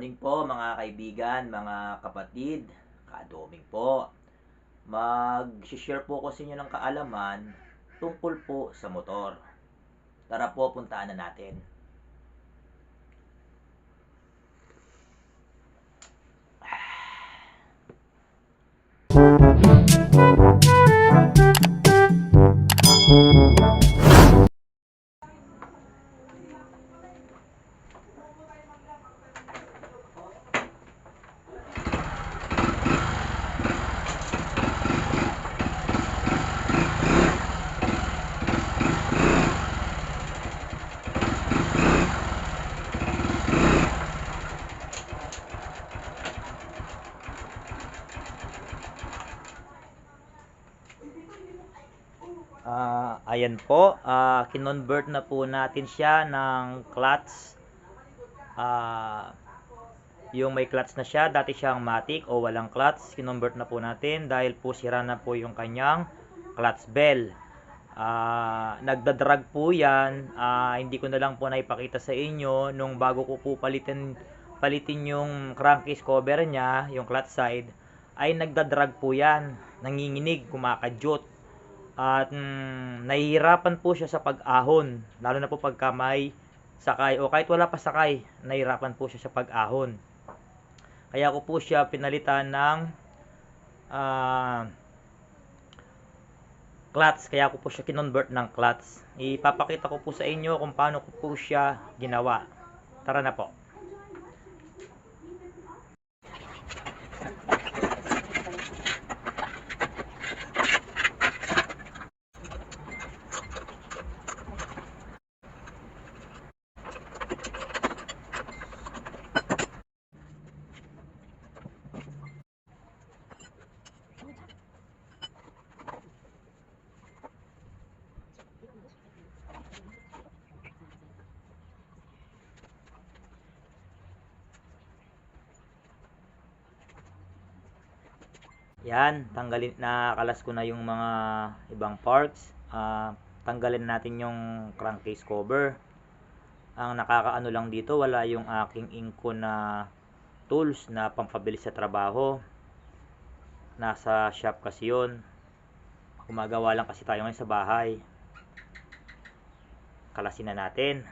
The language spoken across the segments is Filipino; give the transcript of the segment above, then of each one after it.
morning po mga kaibigan, mga kapatid, kadoming po. Mag-share po ko sa inyo ng kaalaman tungkol po sa motor. Tara po, puntaan na natin. Ah, ayan po, ah kinonvert na po natin siya ng clutch. Ah, yung may clutch na siya, dati siyang matic o walang clutch, kinonvert na po natin dahil po sira na po yung kanyang clutch bell. Ah, nagdadrag po 'yan. Ah, hindi ko na lang po naipakita sa inyo nung bago ko po palitin palitin yung crankcase cover niya, yung clutch side, ay nagdadrag po 'yan. Nanginginig, kumakadyot. At mm, nahihirapan po siya sa pag-ahon, lalo na po pagka may sakay o kahit wala pa sakay, nahihirapan po siya sa pag-ahon. Kaya ko po siya pinalitan ng ah, clutch, kaya ko po siya kinonvert ng clutch. Ipapakita ko po sa inyo kung paano ko po siya ginawa. Tara na po. Yan, tanggalin na kalas ko na yung mga ibang parts. Ah, tanggalin natin yung crankcase cover. Ang nakakaano lang dito, wala yung aking inko na tools na pampabilis sa trabaho. Nasa shop kasi yun. Gumagawa lang kasi tayo ngayon sa bahay. Kalasin na natin.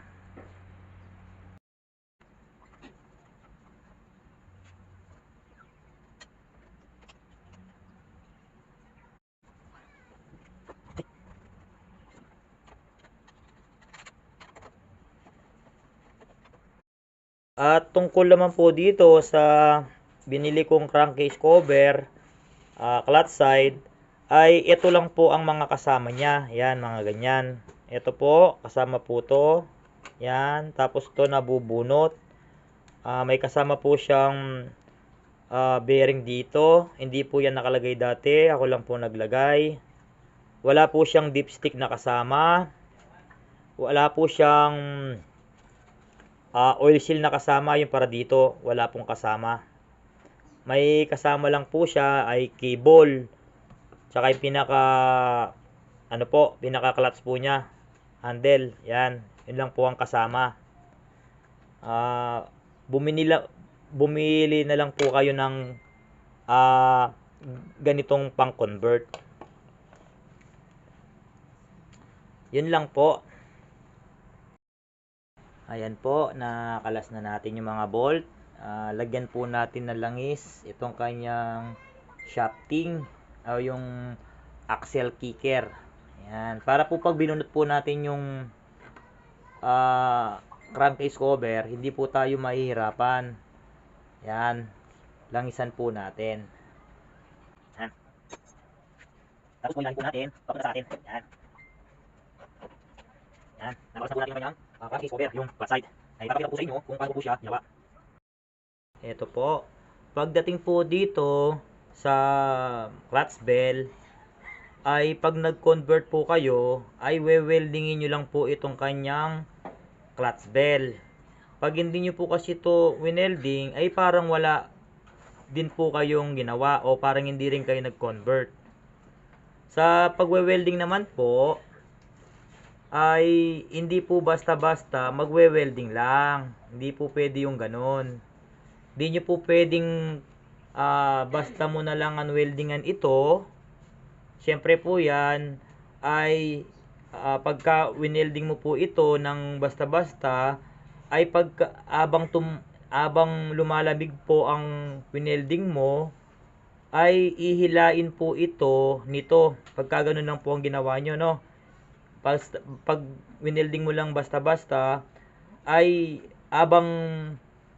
At tungkol naman po dito sa binili kong crankcase cover, ah, clutch side, ay ito lang po ang mga kasama niya. Yan, mga ganyan. Ito po, kasama po to. Yan, tapos to nabubunot. Ah, may kasama po siyang ah, bearing dito. Hindi po yan nakalagay dati. Ako lang po naglagay. Wala po siyang dipstick na kasama. Wala po siyang ah, oil seal na kasama yung para dito. Wala pong kasama. May kasama lang po siya ay cable. Tsaka yung pinaka ano po, pinaka clutch po niya. Handle, yan. Yun lang po ang kasama. Ah, bumili la- bumili na lang po kayo ng ah, ganitong pang-convert. Yun lang po. Ayan po, nakalas na natin yung mga bolt. Ah, lagyan po natin ng langis itong kanyang shafting o yung axle kicker. Ayan. Para po pag binunot po natin yung ah, crankcase cover, hindi po tayo mahihirapan. Yan. Langisan po natin. Yan. Tapos po natin. Papunta sa atin. Yan. Yan. Nabakasan po natin yung kanyang uh, crankcase cover, yung flat side. Ay, papakita ko sa inyo kung paano po siya ginawa. Ito po. Pagdating po dito sa clutch bell, ay pag nag-convert po kayo, ay we-weldingin nyo lang po itong kanyang clutch bell. Pag hindi nyo po kasi ito winelding, ay parang wala din po kayong ginawa o parang hindi rin kayo nag-convert. Sa pagwe-welding naman po, ay hindi po basta-basta magwe-welding lang. Hindi po pwede yung ganun. Di nyo po pwedeng ah, basta mo na lang unweldingan ito. Siyempre po yan ay ah, pagka winelding mo po ito ng basta-basta ay pagka abang tum, abang lumalamig po ang winelding mo ay ihilain po ito nito. Pagka ganun lang po ang ginawa nyo, no? Pag, pag winelding mo lang basta-basta, ay abang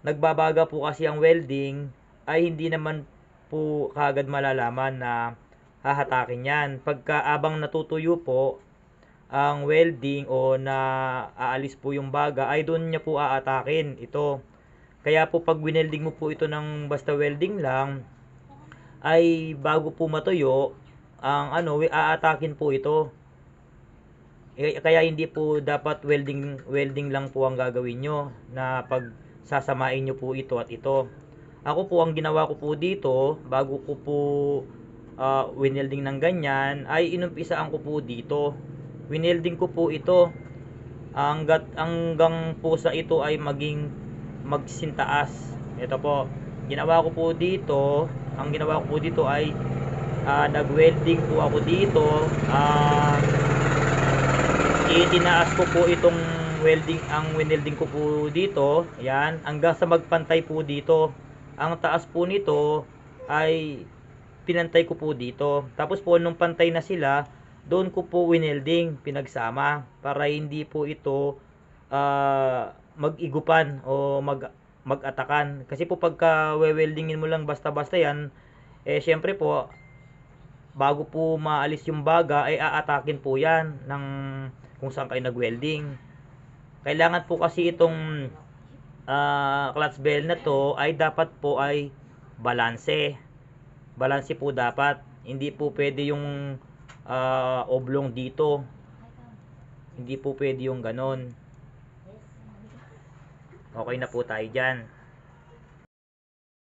nagbabaga po kasi ang welding, ay hindi naman po kagad malalaman na hahatakin yan. Pagka abang natutuyo po ang welding o na aalis po yung baga, ay doon niya po aatakin ito. Kaya po pag winelding mo po ito ng basta welding lang, ay bago po matuyo, ang ano, aatakin po ito. Eh, Kaya hindi po dapat welding welding lang po ang gagawin nyo na pag sasamain nyo po ito at ito. Ako po ang ginawa ko po dito bago ko po ah, winelding ng ganyan ay inumpisaan ko po dito. Winelding ko po ito hanggat hanggang po sa ito ay maging magsintaas. Ito po. Ginawa ko po dito, ang ginawa ko po dito ay ah, nag-welding po ako dito. Ah itinaas ko po itong welding ang winelding ko po dito. Yan hanggang sa magpantay po dito. Ang taas po nito ay pinantay ko po dito. Tapos po nung pantay na sila doon ko po winelding pinagsama para hindi po ito ah, mag-igupan o mag mag-atakan. Kasi po pagka weldingin mo lang basta-basta yan eh syempre po bago po maalis yung baga ay aatakin po yan ng kung saan kayo nag-welding. Kailangan po kasi itong ah, clutch bell na to ay dapat po ay balanse. Balanse po dapat. Hindi po pwede yung ah, oblong dito. Hindi po pwede yung ganon. Okay na po tayo dyan.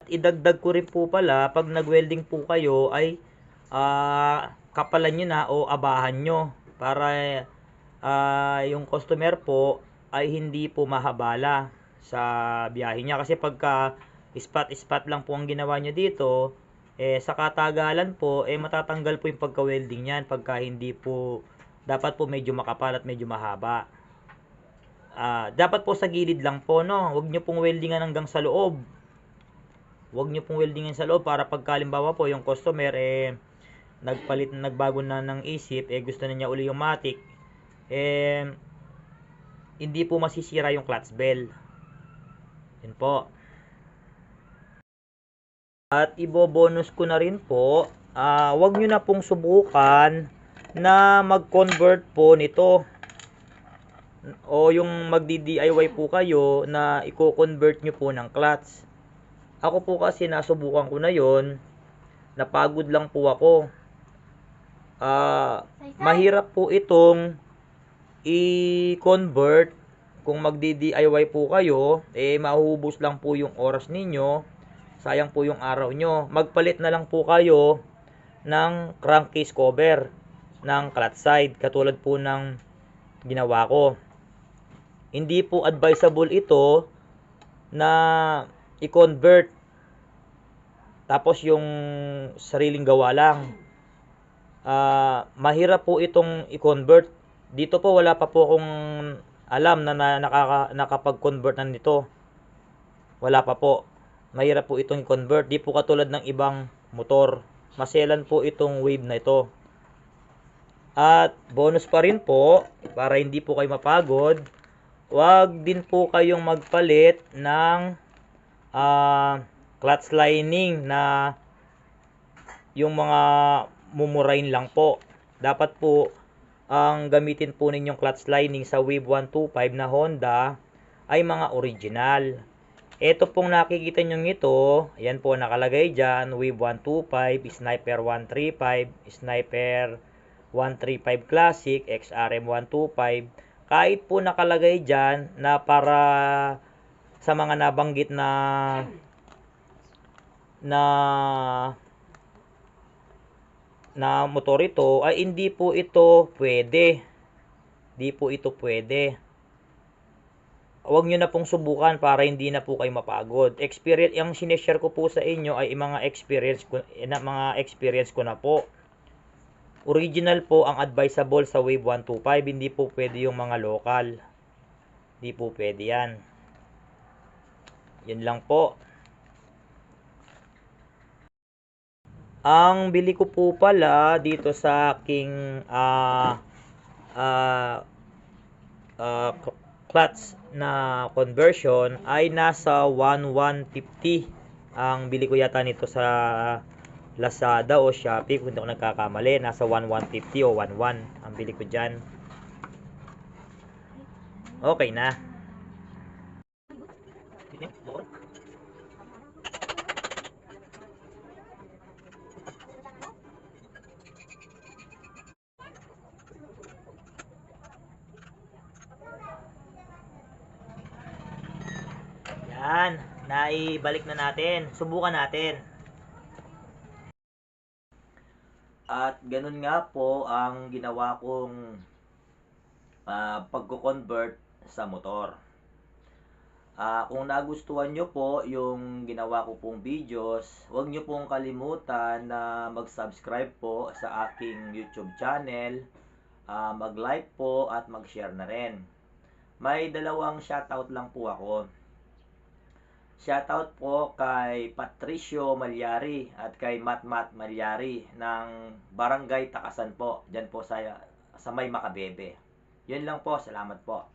At idagdag ko rin po pala, pag nag-welding po kayo ay ah, kapalan nyo na o abahan nyo para ah, yung customer po ay hindi po mahabala sa biyahe niya. Kasi pagka spot spot lang po ang ginawa niya dito eh sa katagalan po eh matatanggal po yung pagka-welding niyan pagka hindi po dapat po medyo makapal at medyo mahaba. Ah, dapat po sa gilid lang po no? Huwag niyo pong weldingan hanggang sa loob. Huwag niyo pong weldingan sa loob para pagkalimbawa po yung customer eh nagpalit nagbago na ng isip eh gusto na niya uli yung matic eh, hindi po masisira yung clutch bell. Yun po. At ibo-bonus ko na rin po, ah wag nyo na pong subukan na mag-convert po nito. O yung magdi-DIY po kayo na i-convert nyo po ng clutch. Ako po kasi nasubukan ko na yon napagod lang po ako. Ah, mahirap po itong i-convert kung magdi-DIY po kayo, eh mahuhubos lang po yung oras ninyo. Sayang po yung araw nyo. Magpalit na lang po kayo ng crankcase cover ng clutch side katulad po ng ginawa ko. Hindi po advisable ito na i-convert tapos yung sariling gawa lang. Ah, mahirap po itong i-convert dito po wala pa po akong alam na, na nakaka, nakapag-convert na nito. Wala pa po. Mahirap po itong i-convert. Di po katulad ng ibang motor. Maselan po itong wave na ito. At bonus pa rin po, para hindi po kayo mapagod, wag din po kayong magpalit ng ah, clutch lining na yung mga mumurain lang po. Dapat po ang gamitin po ninyong clutch lining sa Wave 125 na Honda ay mga original. Ito pong nakikita nyo ito, ayan po nakalagay dyan, Wave 125, Sniper 135, Sniper 135 Classic, XRM 125. Kahit po nakalagay dyan na para sa mga nabanggit na na na motor ito ay hindi po ito pwede. Hindi po ito pwede. huwag nyo na pong subukan para hindi na po kayo mapagod. Experience, yung sineshare ko po sa inyo ay mga experience ko, eh, na, mga experience ko na po. Original po ang advisable sa Wave 125, hindi po pwede yung mga local. Hindi po pwede yan. Yun lang po. Ang bili ko po pala dito sa aking ah ah ah, cl- clutch na conversion ay nasa 1150 ang bili ko yata nito sa Lazada o Shopee kung hindi ako nagkakamali nasa 1150 o 11 ang bili ko dyan. Okay na Yan, naibalik na natin. Subukan natin. At ganun nga po ang ginawa kong ah, pagko-convert sa motor. Ah, kung nagustuhan nyo po yung ginawa ko pong videos, huwag nyo pong kalimutan na mag-subscribe po sa aking YouTube channel, ah, mag-like po at mag-share na rin. May dalawang shoutout lang po ako. Shoutout po kay Patricio Malyari at kay Matmat Malyari ng Barangay Takasan po. Diyan po sa, sa May Makabebe. Yun lang po. Salamat po.